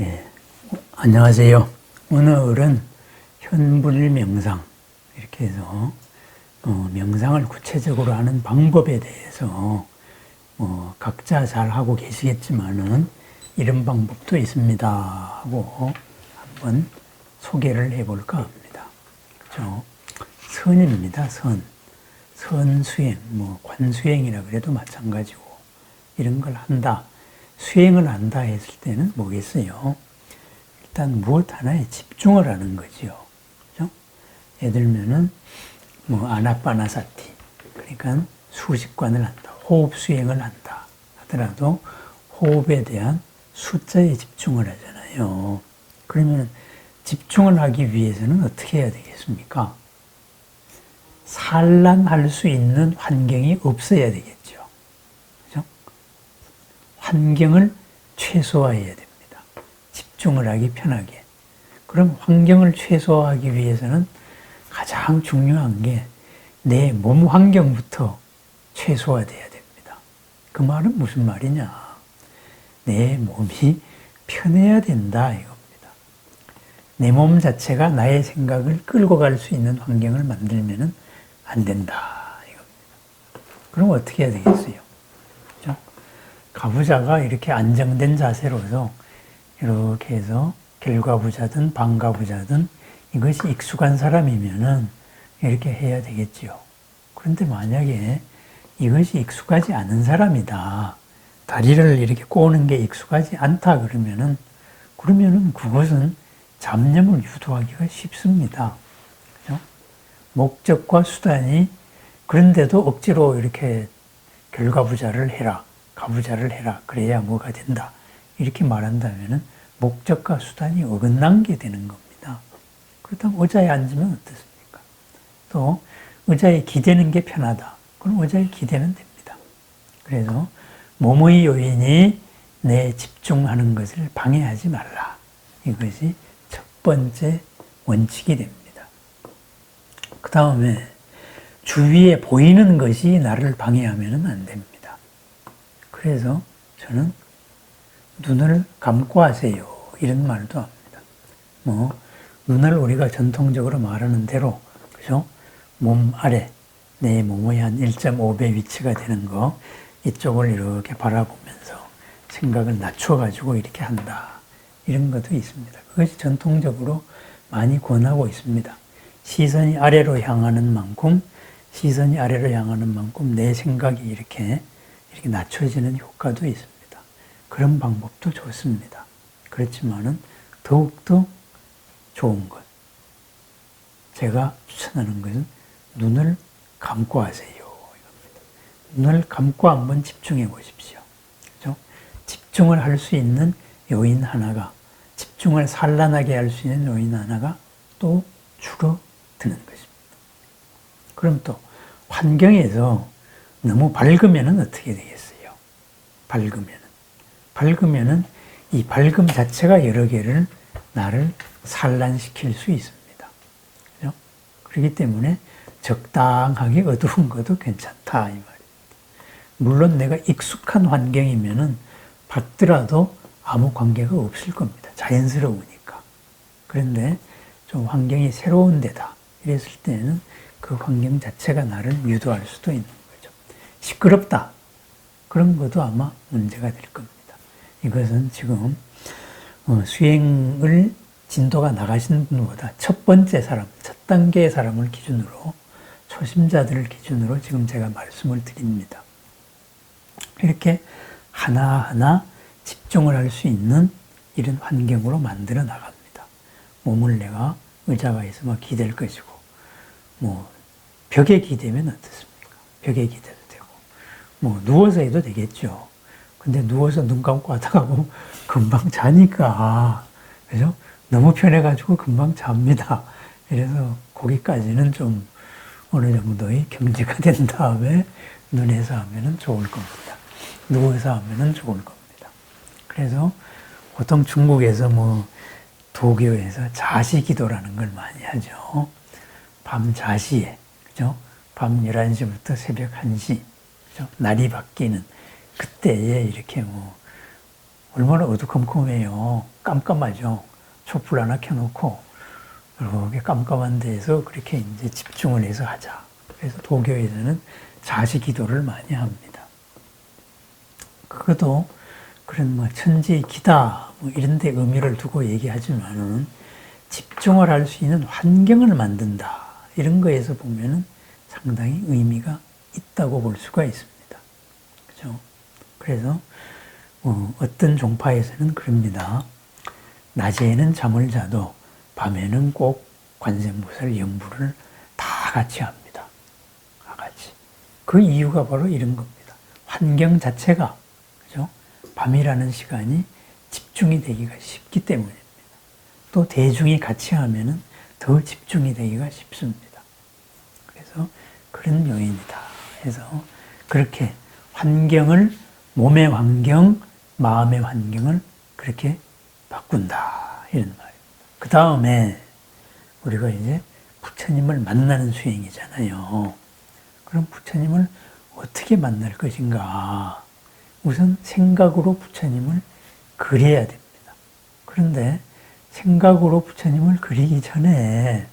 예, 안녕하세요. 오늘은 현불 명상 이렇게 해서 어, 명상을 구체적으로 하는 방법에 대해서 뭐 각자 잘 하고 계시겠지만은 이런 방법도 있습니다 하고 한번 소개를 해볼까 합니다. 그죠? 선입니다. 선. 선수행, 뭐 관수행이라 그래도 마찬가지고 이런 걸 한다. 수행을 한다 했을 때는 뭐겠어요? 일단 무엇 하나에 집중을 하는 거지요. 그죠? 예를 들면은 뭐 아나빠나사티 그러니까 수식관을 한다. 호흡 수행을 한다 하더라도 호흡에 대한 숫자에 집중을 하잖아요. 그러면 집중을 하기 위해서는 어떻게 해야 되겠습니까? 산란할 수 있는 환경이 없어야 되겠죠. 환경을 최소화해야 됩니다. 집중을 하기 편하게. 그럼 환경을 최소화하기 위해서는 가장 중요한 게 내 몸 환경부터 최소화돼야 됩니다. 그 말은 무슨 말이냐? 내 몸이 편해야 된다 이겁니다. 내 몸 자체가 나의 생각을 끌고 갈 수 있는 환경을 만들면은 안 된다 이겁니다. 그럼 어떻게 해야 되겠어요? 가부자가 이렇게 안정된 자세로서 이렇게 해서 결과부자든 방가부자든 이것이 익숙한 사람이면은 이렇게 해야 되겠지요. 그런데 만약에 이것이 익숙하지 않은 사람이다. 다리를 이렇게 꼬는 게 익숙하지 않다 그러면은 그러면은 그것은 잡념을 유도하기가 쉽습니다. 그죠? 목적과 수단이 그런데도 억지로 이렇게 결과부자를 해라, 가부자를 해라, 그래야 뭐가 된다. 이렇게 말한다면은 목적과 수단이 어긋난 게 되는 겁니다. 그렇다면 의자에 앉으면 어떻습니까? 또 의자에 기대는 게 편하다. 그럼 의자에 기대면 됩니다. 그래서 몸의 요인이 내 집중하는 것을 방해하지 말라. 이것이 첫 번째 원칙이 됩니다. 그 다음에 주위에 보이는 것이 나를 방해하면 안 됩니다. 그래서 저는 눈을 감고 하세요. 이런 말도 합니다. 뭐, 눈을 우리가 전통적으로 말하는 대로, 그죠? 몸 아래, 내 몸의 한 1.5배 위치가 되는 거, 이쪽을 이렇게 바라보면서 생각을 낮춰가지고 이렇게 한다. 이런 것도 있습니다. 그것이 전통적으로 많이 권하고 있습니다. 시선이 아래로 향하는 만큼, 시선이 아래로 향하는 만큼 내 생각이 이렇게, 이렇게 낮춰지는 효과도 있습니다. 그런 방법도 좋습니다. 그렇지만은 더욱더 좋은 것. 제가 추천하는 것은 눈을 감고 하세요. 이겁니다. 눈을 감고 한번 집중해 보십시오. 그죠? 집중을 할 수 있는 요인 하나가, 집중을 산란하게 할 수 있는 요인 하나가 또 줄어드는 것입니다. 그럼 또 환경에서 너무 밝으면 어떻게 되겠어요? 밝으면. 밝으면은 이 밝음 자체가 여러 개를 나를 산란시킬 수 있습니다. 그죠? 그렇기 때문에 적당하게 어두운 것도 괜찮다 이 말입니다. 물론 내가 익숙한 환경이면은 밝더라도 아무 관계가 없을 겁니다. 자연스러우니까. 그런데 좀 환경이 새로운 데다 이랬을 때는 그 환경 자체가 나를 유도할 수도 있는. 시끄럽다. 그런 것도 아마 문제가 될 겁니다. 이것은 지금 어, 수행을 진도가 나가신 분보다 첫 번째 사람, 첫 단계의 사람을 기준으로 초심자들을 기준으로 지금 제가 말씀을 드립니다. 이렇게 하나하나 집중을 할 수 있는 이런 환경으로 만들어 나갑니다. 몸을 내가 의자가 있으면 기댈 것이고, 뭐, 벽에 기대면 어떻습니까? 벽에 되고, 뭐, 누워서 해도 되겠죠. 근데 누워서 눈 감고 하다가 뭐 금방 자니까 그죠? 너무 편해가지고 금방 잡니다. 그래서 거기까지는 좀 어느 정도의 경지가 된 다음에 눈에서 하면은 좋을 겁니다. 누워서 하면은 좋을 겁니다. 그래서 보통 중국에서 뭐 도교에서 자시기도라는 걸 많이 하죠. 밤 자시에, 그죠? 밤 11시부터 새벽 1시, 그죠? 날이 바뀌는 그때에 이렇게 뭐 얼마나 어두컴컴해요. 깜깜하죠. 촛불 하나 켜놓고 이렇게 깜깜한 데에서 그렇게 이제 집중을 해서 하자. 그래서 도교에서는 자시 기도를 많이 합니다. 그것도 그런 뭐 천지 기다 뭐 이런 데 의미를 두고 얘기하지만은 집중을 할 수 있는 환경을 만든다. 이런 거에서 보면은 상당히 의미가 있다고 볼 수가 있습니다. 그죠? 그래서 어, 어떤 종파에서는 그럽니다. 낮에는 잠을 자도 밤에는 꼭 관세음보살 영부를 다 같이 합니다. 다 같이. 그 이유가 바로 이런 겁니다. 환경 자체가 그죠? 밤이라는 시간이 집중이 되기가 쉽기 때문입니다. 또 대중이 같이 하면은 더 집중이 되기가 쉽습니다. 그래서 그런 요인이다. 해서 그렇게 환경을 몸의 환경, 마음의 환경을 그렇게 바꾼다 이런 말입니다. 그 다음에 우리가 이제 부처님을 만나는 수행이잖아요. 그럼 부처님을 어떻게 만날 것인가? 우선 생각으로 부처님을 그려야 됩니다. 그런데 생각으로 부처님을 그리기 전에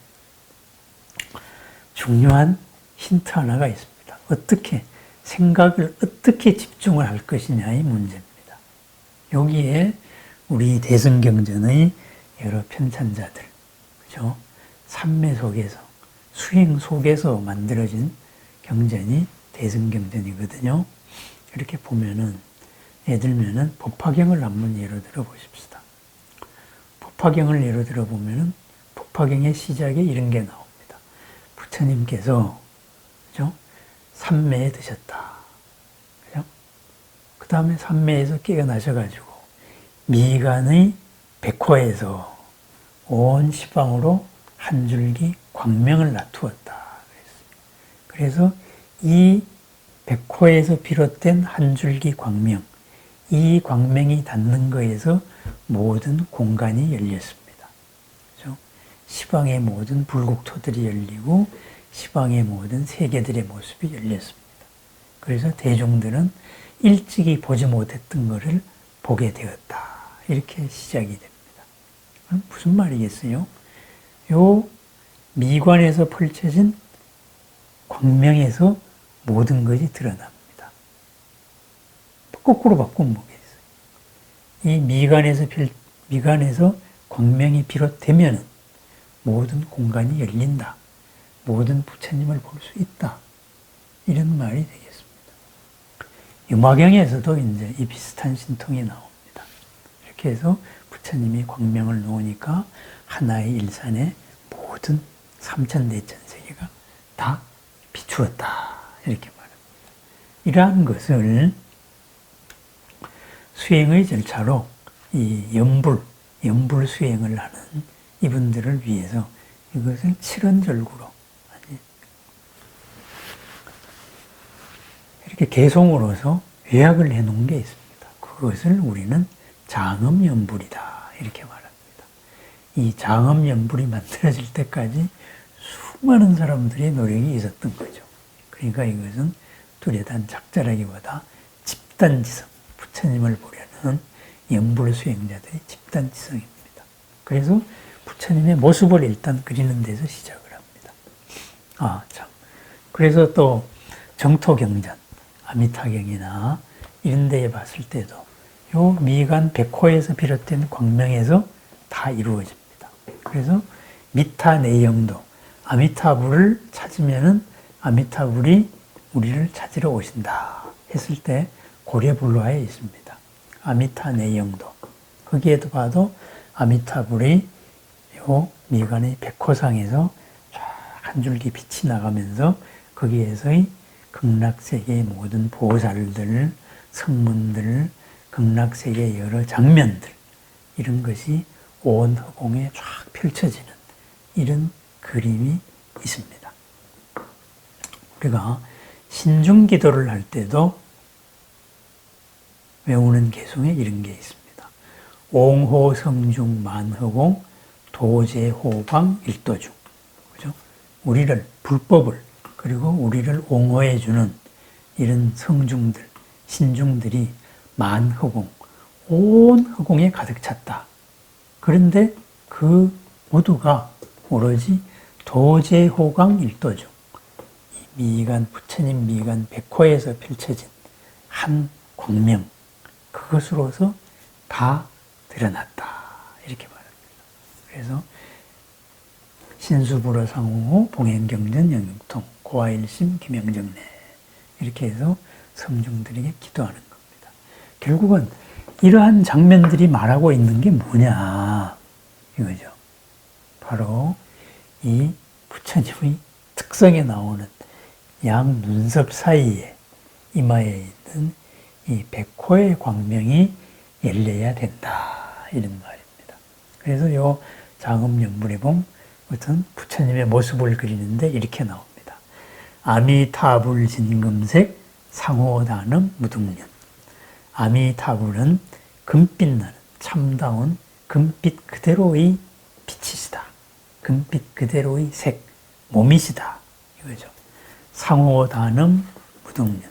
중요한 힌트 하나가 있습니다. 어떻게 생각을 어떻게 집중을 할 것이냐의 문제입니다. 여기에 우리 대승경전의 여러 편찬자들, 그죠? 삼매 속에서, 수행 속에서 만들어진 경전이 대승경전이거든요. 이렇게 보면은, 예를 들면은 법화경을 한번 예로 들어 보십시다. 법화경을 예로 들어 보면은 법화경의 시작에 이런 게 나옵니다. 부처님께서? 삼매에 드셨다. 그죠? 그 다음에 삼매에서 깨어나셔가지고, 미간의 백호에서 온 시방으로 한 줄기 광명을 놔두었다. 그래서 이 백호에서 비롯된 한 줄기 광명, 이 광명이 닿는 거에서 모든 공간이 열렸습니다. 그렇죠? 시방의 모든 불국토들이 열리고 시방의 모든 세계들의 모습이 열렸습니다. 그래서 대중들은 일찍이 보지 못했던 것을 보게 되었다. 이렇게 시작이 됩니다. 무슨 말이겠어요? 요 미관에서 펼쳐진 광명에서 모든 것이 드러납니다. 거꾸로 바꾸면 뭐겠어요? 이 미관에서 미관에서 광명이 비롯되면 모든 공간이 열린다. 모든 부처님을 볼 수 있다. 이런 말이 되겠습니다. 유마경에서도 이제 이 비슷한 신통이 나옵니다. 이렇게 해서 부처님이 광명을 놓으니까 하나의 일산에 모든 삼천대천 세계가 다 비추었다. 이렇게 말합니다. 이러한 것을 수행의 절차로 이 연불, 연불 수행을 하는 이분들을 위해서 이것을 칠원절구로 이렇게 개송으로서 요약을 해 놓은 게 있습니다. 그것을 우리는 장엄연불이다. 이렇게 말합니다. 이 장엄연불이 만들어질 때까지 수많은 사람들의 노력이 있었던 거죠. 그러니까 이것은 뚜렷한 작자라기보다 집단지성, 부처님을 보려는 연불 수행자들의 집단지성입니다. 그래서 부처님의 모습을 일단 그리는 데서 시작을 합니다. 아, 참. 그래서 또 정토경전, 아미타경이나 이런 데에 봤을 때도 요 미간 백호에서 비롯된 광명에서 다 이루어집니다. 그래서 미타 내영도 아미타불을 찾으면은 아미타불이 우리를 찾으러 오신다 했을 때 고려불로화에 있습니다. 아미타 내영도 거기에도 봐도 아미타불이 요 미간의 백호상에서 쫙 한 줄기 빛이 나가면서 거기에서의 극락세계의 모든 보살들, 성문들, 극락세계의 여러 장면들, 이런 것이 온 허공에 쫙 펼쳐지는 이런 그림이 있습니다. 우리가 신중기도를 할 때도 외우는 개송에 이런 게 있습니다. 옹호성중 만허공 도제호광 일도중. 그죠? 우리를, 불법을, 그리고 우리를 옹호해주는 이런 성중들, 신중들이 만 허공, 온 허공에 가득 찼다. 그런데 그 모두가 오로지 도제호강 일도중 이 미간 부처님 미간 백호에서 펼쳐진 한 광명 그것으로서 다 드러났다 이렇게 말합니다. 그래서 신수불어상호 봉행경전 영육통 고아일심 김영정내 이렇게 해서 성중들에게 기도하는 겁니다. 결국은 이러한 장면들이 말하고 있는 게 뭐냐 이거죠. 바로 이 부처님의 특성에 나오는 양 눈썹 사이에 이마에 있는 이 백호의 광명이 열려야 된다 이런 말입니다. 그래서 요 장엄연불에 보면 어떤 부처님의 모습을 그리는데 이렇게 나옵니다. 아미타불 진금색 상호단음 무등년. 아미타불은 금빛 나는 참다운 금빛 그대로의 빛이시다. 금빛 그대로의 색, 몸이시다. 이거죠. 상호단음 무등년.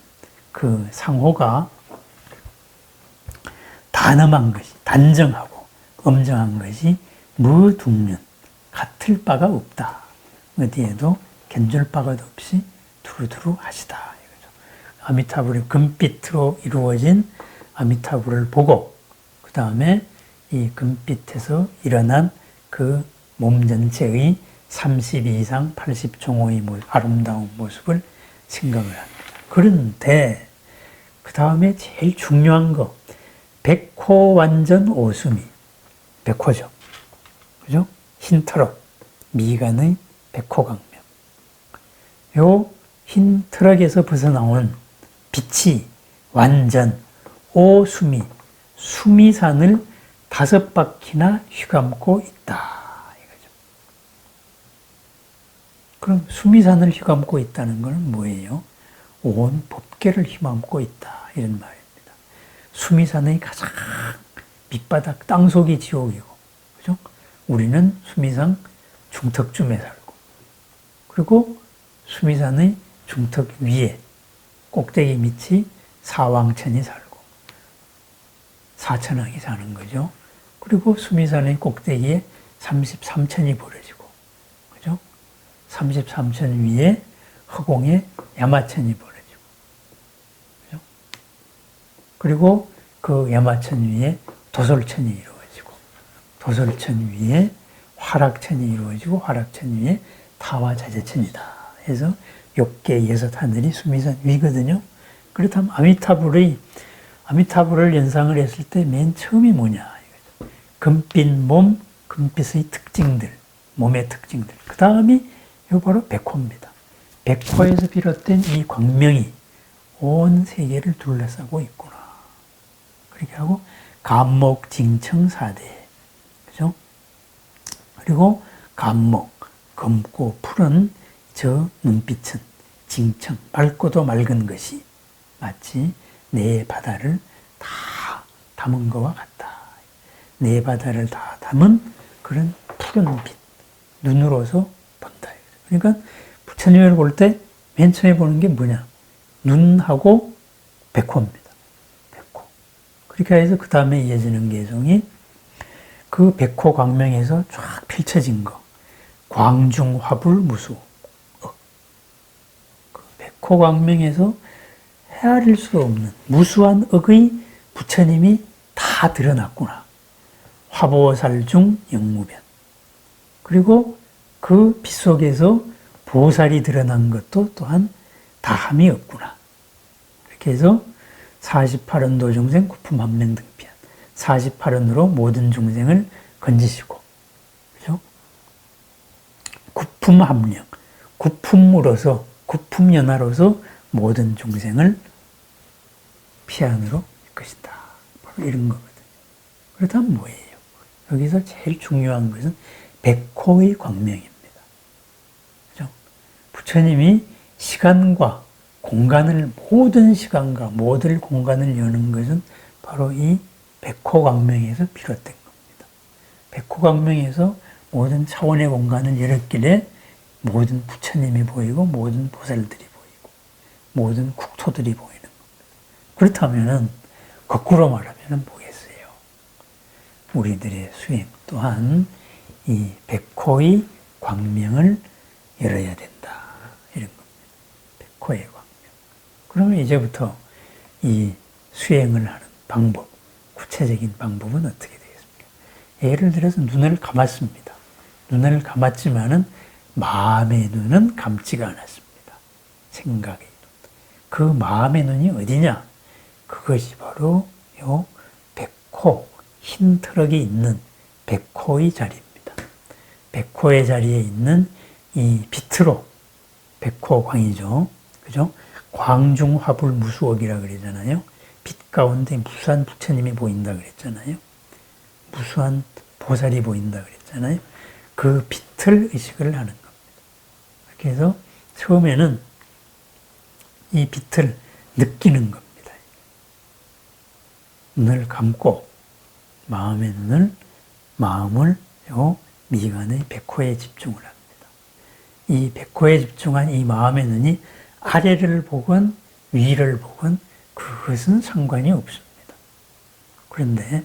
그 상호가 단엄한 것이, 단정하고 엄정한 것이 무둥면, 같을 바가 없다. 어디에도 견줄 바가 없이 두루두루 하시다. 아미타불이 금빛으로 이루어진 아미타불을 보고, 그 다음에 이 금빛에서 일어난 그 몸 전체의 30 이상 80종호의 아름다운 모습을 생각을 합니다. 그런데, 그 다음에 제일 중요한 거, 백호 완전 오수미. 백호죠. 그죠? 흰트럭, 미간의 백호광명. 요 흰 트럭에서 벗어나온 빛이 완전 오수미, 수미산을 다섯 바퀴나 휘감고 있다. 이거죠. 그럼 수미산을 휘감고 있다는 것은 뭐예요? 온 법계를 휘감고 있다. 이런 말입니다. 수미산의 가장 밑바닥 땅속이 지옥이고, 그죠? 우리는 수미산 중턱쯤에 살고, 그리고 수미산의 중턱 위에 꼭대기 밑이 사왕천이 살고, 사천왕이 사는 거죠. 그리고 수미산의 꼭대기에 33천이 벌어지고, 그죠? 33천 위에 허공에 야마천이 벌어지고, 그죠? 그리고 그 야마천 위에 도솔천이 이루어지고, 도솔천 위에 화락천이 이루어지고, 화락천 위에 타와자재천이다. 해서 욕계 여섯 하늘이 수미산 위거든요. 그렇다면 아미타불의 아미타불을 연상을 했을 때 맨 처음이 뭐냐? 금빛 몸, 금빛의 특징들, 몸의 특징들. 그 다음이 이 바로 백호입니다. 백호에서 비롯된 이 광명이 온 세계를 둘러싸고 있구나. 그렇게 하고 감목, 징청, 사대. 그죠? 그리고 감목, 검고 푸른 저 눈빛은 징청, 맑고도 맑은 것이 마치 내 바다를 다 담은 것과 같다. 내 바다를 다 담은 그런 푸른 빛, 눈으로서 본다. 그러니까 부처님을 볼 때 맨 처음에 보는 게 뭐냐? 눈하고 백호입니다. 백호. 그렇게 해서 그 다음에 이어지는 개성이 그 백호 광명에서 쫙 펼쳐진 거. 광중 화불 무수. 어. 그 백호 광명에서 헤아릴 수 없는 무수한 억의 부처님이 다 드러났구나. 화보살 중 영무변. 그리고 그 빛 속에서 보살이 드러난 것도 또한 다함이 없구나. 이렇게 해서 48원 도중생 구품 한명 등편. 48원으로 모든 중생을 건지시고, 그죠? 구품 합령. 구품으로서, 구품연화로서 모든 중생을 피안으로 것이다. 바로 이런 거거든요. 그렇다면 뭐예요? 여기서 제일 중요한 것은 백호의 광명입니다. 그죠? 부처님이 시간과 공간을, 모든 시간과 모든 공간을 여는 것은 바로 이 백호 광명에서 비롯된 겁니다. 백호 광명에서 모든 차원의 공간을 열었길래 모든 부처님이 보이고 모든 보살들이 보이고 모든 국토들이 보이는 겁니다. 그렇다면 거꾸로 말하면 뭐겠어요? 우리들의 수행 또한 이 백호의 광명을 열어야 된다. 이런 겁니다. 백호의 광명. 그러면 이제부터 이 수행을 하는 방법, 구체적인 방법은 어떻게 되겠습니까? 예를 들어서 눈을 감았습니다. 눈을 감았지만은 마음의 눈은 감지가 않았습니다. 생각의 눈. 그 마음의 눈이 어디냐? 그것이 바로 요 백호, 흰 트럭이 있는 백호의 자리입니다. 백호의 자리에 있는 이 빛으로, 백호 광이죠. 그죠? 광중 화불 무수옥이라 그러잖아요. 빛 가운데 무수한 부처님이 보인다 그랬잖아요. 무수한 보살이 보인다 그랬잖아요. 그 빛을 의식을 하는 겁니다. 그래서 처음에는 이 빛을 느끼는 겁니다. 눈을 감고 마음의 눈을 마음을 요 미간의 백호에 집중을 합니다. 이 백호에 집중한 이 마음의 눈이 아래를 보건 위를 보건 그것은 상관이 없습니다. 그런데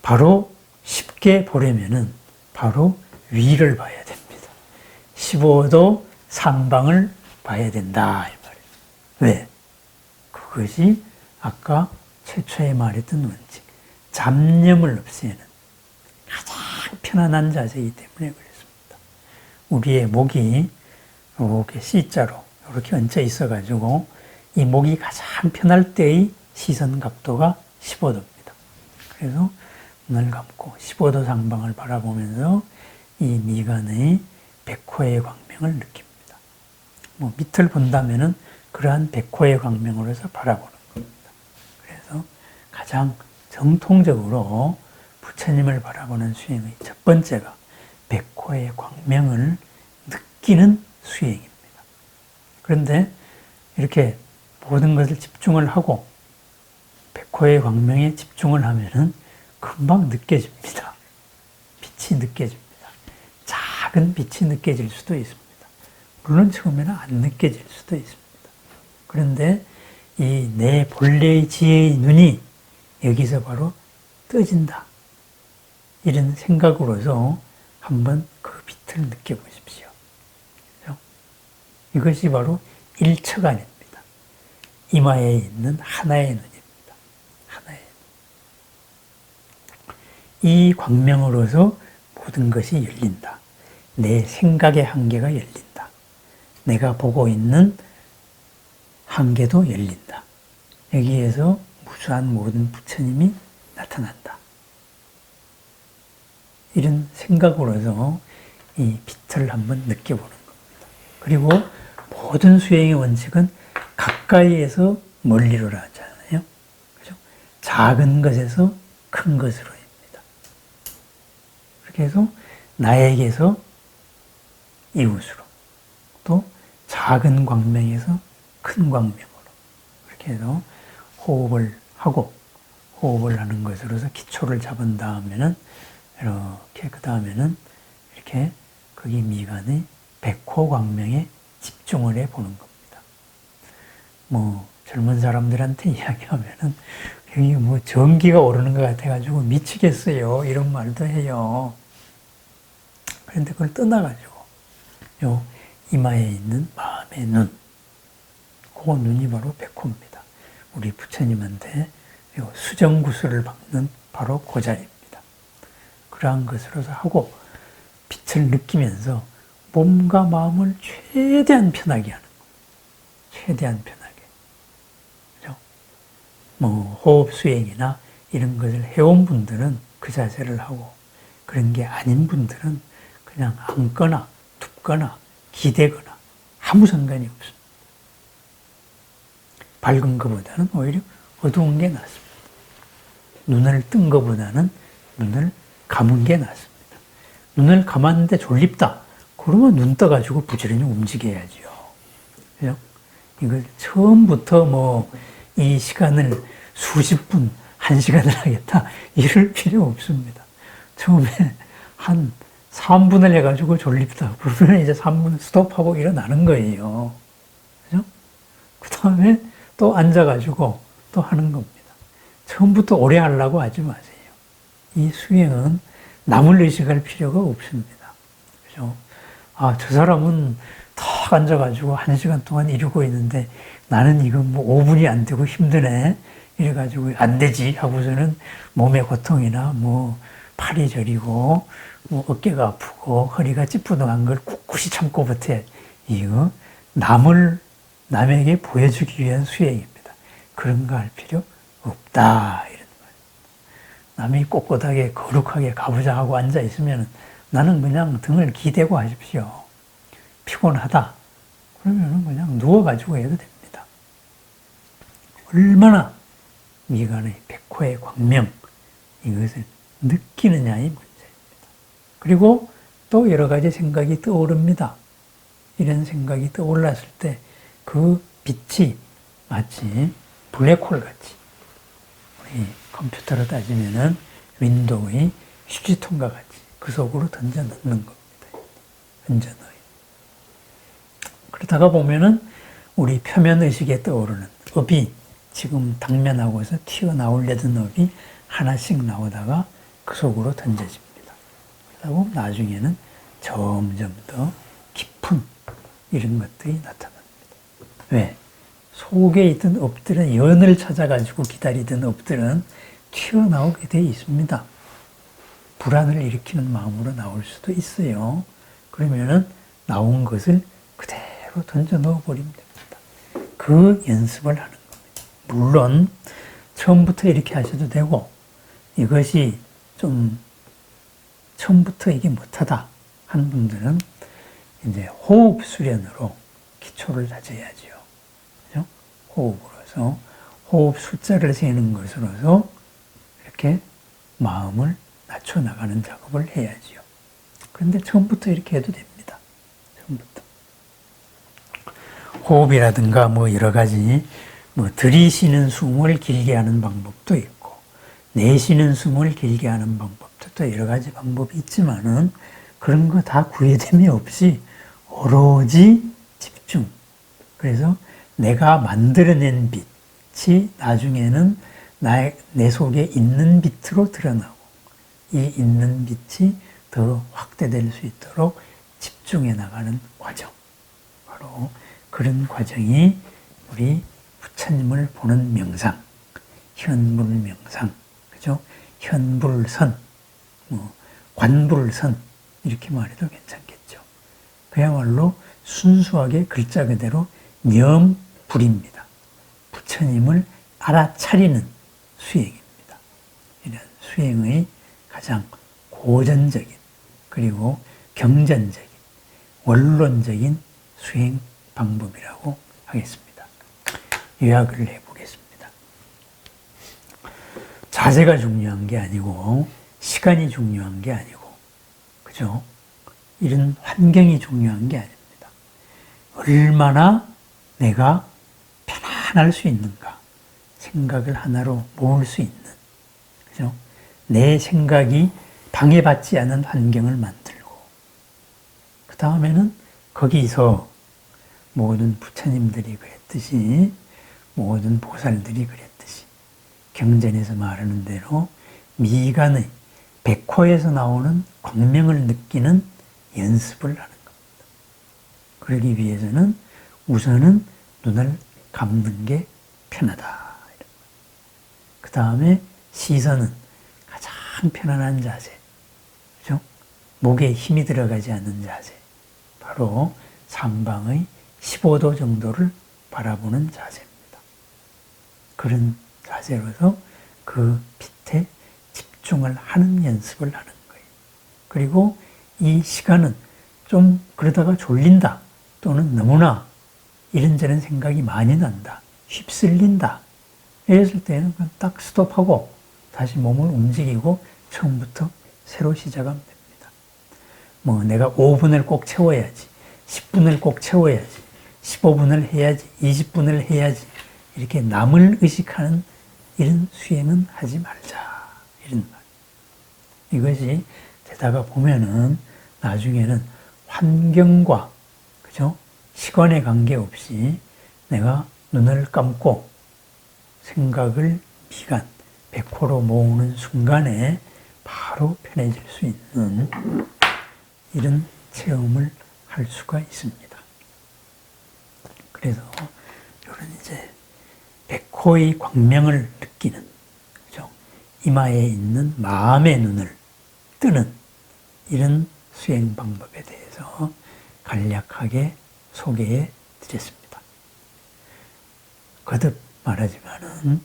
바로 쉽게 보려면은 바로 위를 봐야 됩니다. 15도 상방을 봐야 된다. 이 말이에요. 왜? 그것이 아까 최초에 말했던 원칙. 잡념을 없애는 가장 편안한 자세이기 때문에 그렇습니다. 우리의 목이 이렇게 C자로 이렇게 얹혀 있어가지고 이 목이 가장 편할 때의 시선 각도가 15도입니다. 그래서 눈을 감고 15도 상방을 바라보면서 이 미간의 백호의 광명을 느낍니다. 뭐 밑을 본다면은 그러한 백호의 광명으로서 바라보는 겁니다. 그래서 가장 정통적으로 부처님을 바라보는 수행의 첫 번째가 백호의 광명을 느끼는 수행입니다. 그런데 이렇게 모든 것을 집중을 하고 백호의 광명에 집중을 하면은 금방 느껴집니다. 빛이 느껴집니다. 작은 빛이 느껴질 수도 있습니다. 물론 처음에는 안 느껴질 수도 있습니다. 그런데 이 내 본래의 지혜의 눈이 여기서 바로 떠진다. 이런 생각으로서 한번 그 빛을 느껴보십시오. 이것이 바로 일처간입니다. 이마에 있는 하나의 눈입니다. 하나의 눈. 이 광명으로서 모든 것이 열린다. 내 생각의 한계가 열린다. 내가 보고 있는 한계도 열린다. 여기에서 무수한 모든 부처님이 나타난다. 이런 생각으로서 이 빛을 한번 느껴보는 겁니다. 그리고 모든 수행의 원칙은 가까이에서 멀리로 하잖아요. 그죠? 작은 것에서 큰 것으로 해서 나에게서 이웃으로 또 작은 광명에서 큰 광명으로 그렇게 해서 호흡을 하고 호흡을 하는 것으로서 기초를 잡은 다음에는 이렇게 그 다음에는 이렇게 거기 미간의 백호 광명에 집중을 해 보는 겁니다. 뭐 젊은 사람들한테 이야기하면은 여기 뭐 전기가 오르는 것 같아가지고 미치겠어요 이런 말도 해요. 그런데 그걸 떠나가지고 요 이마에 있는 마음의 눈, 그 눈이 바로 백호입니다. 우리 부처님한테 요 수정구슬을 박는 바로 그 자리입니다. 그러한 것으로서 하고 빛을 느끼면서 몸과 마음을 최대한 편하게 하는 최대한 편하게. 그죠? 뭐, 호흡 수행이나 이런 것을 해온 분들은 그 자세를 하고, 그런 게 아닌 분들은 그냥 앉거나, 눕거나, 기대거나, 아무 상관이 없습니다. 밝은 것보다는 오히려 어두운 게 낫습니다. 눈을 뜬 것보다는 눈을 감은 게 낫습니다. 눈을 감았는데 졸립다. 그러면 눈 떠가지고 부지런히 움직여야지요. 그죠? 이걸 처음부터 뭐 이 시간을 수십 분, 한 시간을 하겠다. 이럴 필요 없습니다. 처음에 한 3분을 해가지고 졸립다. 그러면 이제 3분 스톱하고 일어나는 거예요. 그죠? 그 다음에 또 앉아가지고 또 하는 겁니다. 처음부터 오래 하려고 하지 마세요. 이 수행은 남을 의식할 필요가 없습니다. 그죠? 아, 저 사람은 탁 앉아가지고 한 시간 동안 이러고 있는데 나는 이거 뭐 5분이 안 되고 힘드네. 이래가지고 안 되지 하고서는 몸의 고통이나 뭐 팔이 저리고 뭐 어깨가 아프고 허리가 찌뿌둥한 걸 꿋꿋이 참고 버텨. 이거 남을 남에게 보여주기 위한 수행입니다. 그런 거 할 필요 없다. 이런 말. 남이 꼿꼿하게 거룩하게 가보자 하고 앉아 있으면 나는 그냥 등을 기대고 하십시오. 피곤하다. 그러면 그냥 누워가지고 해도 됩니다. 얼마나 미간의 백호의 광명, 이것을 느끼느냐의 문제입니다. 그리고 또 여러 가지 생각이 떠오릅니다. 이런 생각이 떠올랐을 때 그 빛이 마치 블랙홀 같이 우리 컴퓨터로 따지면은 윈도우의 휴지통과 같이 그 속으로 던져 넣는 겁니다. 던져 넣어요. 그러다가 보면은 우리 표면 의식에 떠오르는 업이 지금 당면하고서 튀어나오려던 업이 하나씩 나오다가 그 속으로 던져집니다. 그러고 나중에는 점점 더 깊은 이런 것들이 나타납니다. 왜? 속에 있던 업들은 연을 찾아가지고 기다리던 업들은 튀어나오게 돼 있습니다. 불안을 일으키는 마음으로 나올 수도 있어요. 그러면은 나온 것을 그대로 던져 넣어 버리면 됩니다. 그 연습을 하는 겁니다. 물론 처음부터 이렇게 하셔도 되고 이것이 좀 처음부터 이게 못하다 하는 분들은 이제 호흡 수련으로 기초를 다져야죠. 그죠? 호흡으로서 호흡 숫자를 세는 것으로서 이렇게 마음을 낮춰 나가는 작업을 해야지요. 그런데 처음부터 이렇게 해도 됩니다. 처음부터. 호흡이라든가 뭐 여러 가지 뭐 들이쉬는 숨을 길게 하는 방법도 있고 내쉬는 숨을 길게 하는 방법도 또 여러 가지 방법이 있지만은 그런 거 다 구애됨이 없이 오로지 집중. 그래서 내가 만들어낸 빛이 나중에는 나의, 내 속에 있는 빛으로 드러나고 이 있는 빛이 더 확대될 수 있도록 집중해 나가는 과정. 바로 그런 과정이 우리 부처님을 보는 명상, 현불 명상? 현불선, 뭐 관불선 이렇게 말해도 괜찮겠죠. 그야말로 순수하게 글자 그대로 명불입니다. 부처님을 알아차리는 수행입니다. 이런 수행의 가장 고전적인 그리고 경전적인 원론적인 수행 방법이라고 하겠습니다. 요약을 해보겠습니다. 자세가 중요한 게 아니고 시간이 중요한 게 아니고 그죠? 이런 환경이 중요한 게 아닙니다. 얼마나 내가 편안할 수 있는가 생각을 하나로 모을 수 있는 그죠? 내 생각이 방해받지 않은 환경을 만들고 그 다음에는 거기서 모든 부처님들이 그랬듯이 모든 보살들이 그랬듯이 경전에서 말하는 대로 미간의 백호에서 나오는 광명을 느끼는 연습을 하는 겁니다. 그러기 위해서는 우선은 눈을 감는 게 편하다. 그 다음에 시선은 가장 편안한 자세. 그죠? 목에 힘이 들어가지 않는 자세. 바로 상방의 15도 정도를 바라보는 자세입니다. 그런 자세로서 그 빛에 집중을 하는 연습을 하는 거예요. 그리고 이 시간은 좀 그러다가 졸린다. 또는 너무나 이런저런 생각이 많이 난다. 휩쓸린다. 이랬을 때는 딱 스톱하고 다시 몸을 움직이고 처음부터 새로 시작하면 됩니다. 뭐 내가 5분을 꼭 채워야지. 10분을 꼭 채워야지. 15분을 해야지. 20분을 해야지. 이렇게 남을 의식하는 이런 수행은 하지 말자. 이런 말. 이것이 되다가 보면은 나중에는 환경과 그죠? 시간에 관계없이 내가 눈을 감고 생각을 미간, 백호로 모으는 순간에 바로 편해질 수 있는 이런 체험을 할 수가 있습니다. 그래서 이런 이제 백호의 광명을 느끼는 그죠? 이마에 있는 마음의 눈을 뜨는 이런 수행 방법에 대해서 간략하게 소개해 드렸습니다. 거듭 말하지만은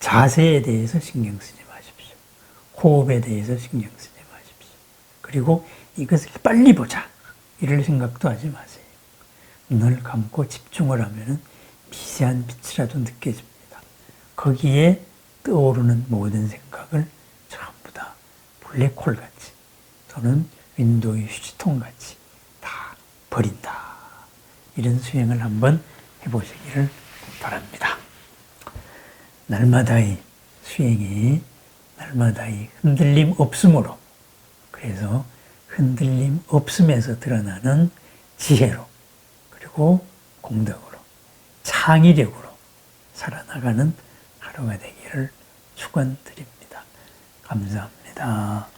자세에 대해서 신경 쓰지 마십시오. 호흡에 대해서 신경 쓰지 마십시오. 그리고 이것을 빨리 보자. 이럴 생각도 하지 마세요. 눈을 감고 집중을 하면은 미세한 빛이라도 느껴집니다. 거기에 떠오르는 모든 생각을 전부 다 블랙홀 같이 또는 윈도우의 휴지통 같이 다 버린다. 이런 수행을 한번 해보시기를 바랍니다. 날마다의 수행이 날마다의 흔들림 없음으로 그래서 흔들림 없음에서 드러나는 지혜로 그리고 공덕으로 창의력으로 살아나가는 하루가 되기를 축원드립니다. 감사합니다.